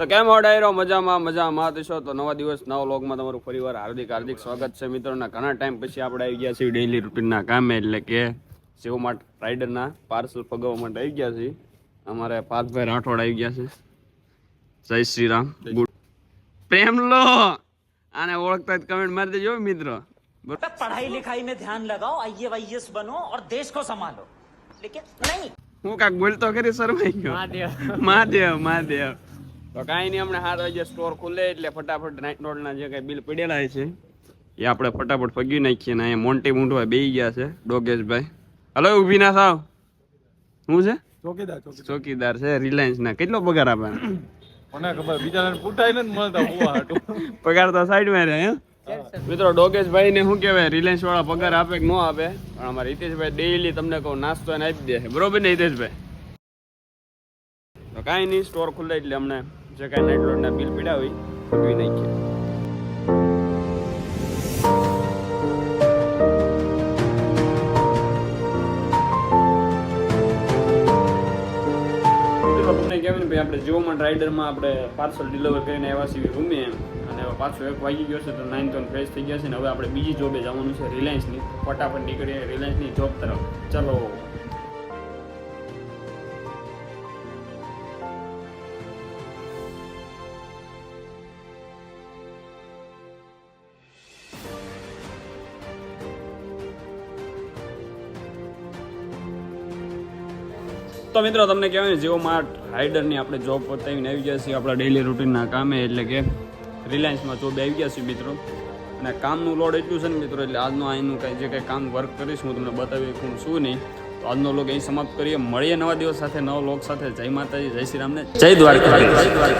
તો કેમ હો ડાયરો મજામાં મજામાં. તો તો નવા દિવસ નવા લોગમાં તમારું ફરીવાર હાર્દિક હાર્દિક સ્વાગત છે મિત્રોના. ઘણા ટાઈમ પછી આપણે આવી ગયા છીએ ડેઇલી રૂટીનના કામે એટલે કે શિવમાટ રાઇડરના પાર્સલ પગવવા માટે આવી ગયા છીએ. અમારે પાર્થભાઈ રાઠોડ આવી ગયા છે. જય શ્રી રામ. ગુડ. પ્રેમ લો આને ઓળખતા જ કમેન્ટ મારી દેજો મિત્રો. પઢાઈ લિખાઈ મેં ધ્યાન લગાઓ આઈએવાઈએસ બનો ઓર દેશ કો સંભાલો લેકિન નહીં. હું કાક બોલતો કરી શરમાઈ ગયો? મહાદેવ. મહાદેવ મહાદેવ. તો કાંઈ નહીં હમણાં સાત વાગે સ્ટોર ખુલે એટલે ફટાફટ નાઇટ નોટના જે કાંઈ બિલ પડેલા છે એ આપણે ફટાફટ ફગી નાખીએ ને અહીંયા મોન્ટી મૂંઢવા બે ગયા છે ડોગેશભાઈ. હલો ઊભી ના થાવ શું છે? ચોકીદાર ચોકીદાર. ચોકીદાર છે રિલાયન્સ ના. કેટલો પગાર આપે? મને ખબર બીજાને પૂટાઈ નથી મળતા પગાર તો સાઈડમાં રહે હે? મિત્રો ડોગેશભાઈ ને શું કહેવાય? રિલાયન્સ વાળા પગાર આપે કે ન આપે? પણ અમારે હિતેશભાઈ ડેઈલી તમને કહું નાસ્તો એને આપી દે છે. બરોબર ને હિતેશભાઈ? તો કાંઈ નહીં સ્ટોર ખુલ્લે એટલે અમને જે કાંઈ નાઇટ લોડના બિલ પીડાવી હોય નાખ્યા ભાઈ, આપણે જીઓમાં રાઇડરમાં આપણે પાર્સલ ડિલિવર કરીને આવ્યા છીએ રૂમે. અને પાછો એક વાગી ગયો છે, તો નાઇન તો ફ્રેશ થઈ ગયા છે ને હવે આપણે બીજી જોબે જવાનું છે રિલાયન્સની ફટાફટ નીકળીએ રિલાયન્સની જોબ તરફ. ચલો. તો મિત્રો તમને કહેવાય ને જીઓ માર્ટ રાઇડરની આપણે જોબ પતાવીને આવી ગયા છીએ, આપણા ડેઈલી રૂટીનના કામે, એટલે કે રિલાયન્સમાં જોબ આવી ગયા છીએ મિત્રો. અને કામનું લોડ એટલું છે ને મિત્રો, એટલે આજનો અહીંનું કાંઈ જે કાંઈ કામ વર્ક કરીશ, હું તમને બતાવી શકું શું નહીં. તો આજનો લોગ અહીં સમાપ્ત કરીએ. મળીએ નવા દિવસ સાથે, નવા લોક સાથે. જય માતાજી, જય શ્રી રામને. જય દ્વારકા